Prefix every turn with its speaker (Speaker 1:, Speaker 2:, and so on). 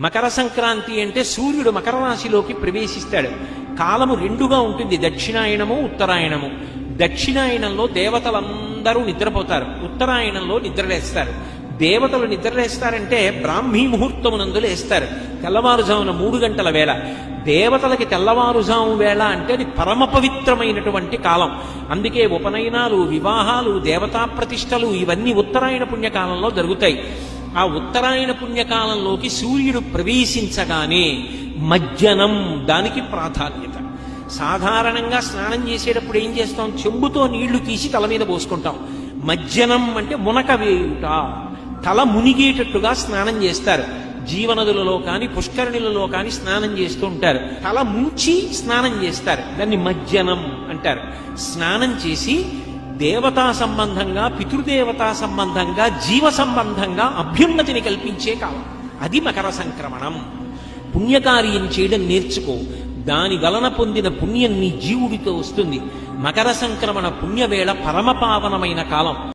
Speaker 1: మకర సంక్రాంతి అంటే సూర్యుడు మకర రాశిలోకి ప్రవేశిస్తాడు. కాలము రెండుగా ఉంటుంది. దక్షిణాయనము ఉత్తరాయణము దక్షిణాయనంలో దేవతలందరూ నిద్రపోతారు. ఉత్తరాయణంలో నిద్రలేస్తారు. దేవతలు నిద్రలేస్తారంటే బ్రాహ్మీ ముహూర్తమునందు లేస్తారు. తెల్లవారుజామున మూడు గంటల వేళ. దేవతలకి తెల్లవారుజాము వేళ అంటే అది పరమ పవిత్రమైనటువంటి కాలం. అందుకే ఉపనయనాలు వివాహాలు దేవతా ప్రతిష్టలు ఇవన్నీ ఉత్తరాయణ పుణ్యకాలంలో జరుగుతాయి. ఆ ఉత్తరాయణ పుణ్యకాలంలోకి సూర్యుడు ప్రవేశించగానే మజ్జనం దానికి ప్రాధాన్యత. సాధారణంగా స్నానం చేసేటప్పుడు ఏం చేస్తాం? చెంబుతో నీళ్ళు తీసి తల మీద పోసుకుంటాం. మజ్జనం అంటే మునక వేయుట. తల మునిగేటట్టుగా స్నానం చేస్తారు. జీవనదులలో కానీ పుష్కరిణులలో కానీ స్నానం చేస్తూ ఉంటారు. తల ముంచి స్నానం చేస్తారు. దాన్ని మజ్జనం అంటారు. స్నానం చేసి దేవతా సంబంధంగా పితృదేవతా సంబంధంగా జీవ సంబంధంగా అభ్యున్నతిని కల్పించే కాలం. అది మకర సంక్రమణం. పుణ్యకార్యం చేయడం నేర్చుకో. దాని వలన పొందిన పుణ్యం నీ జీవుడితో వస్తుంది. మకర సంక్రమణ పుణ్యవేళ పరమపావనమైన కాలం.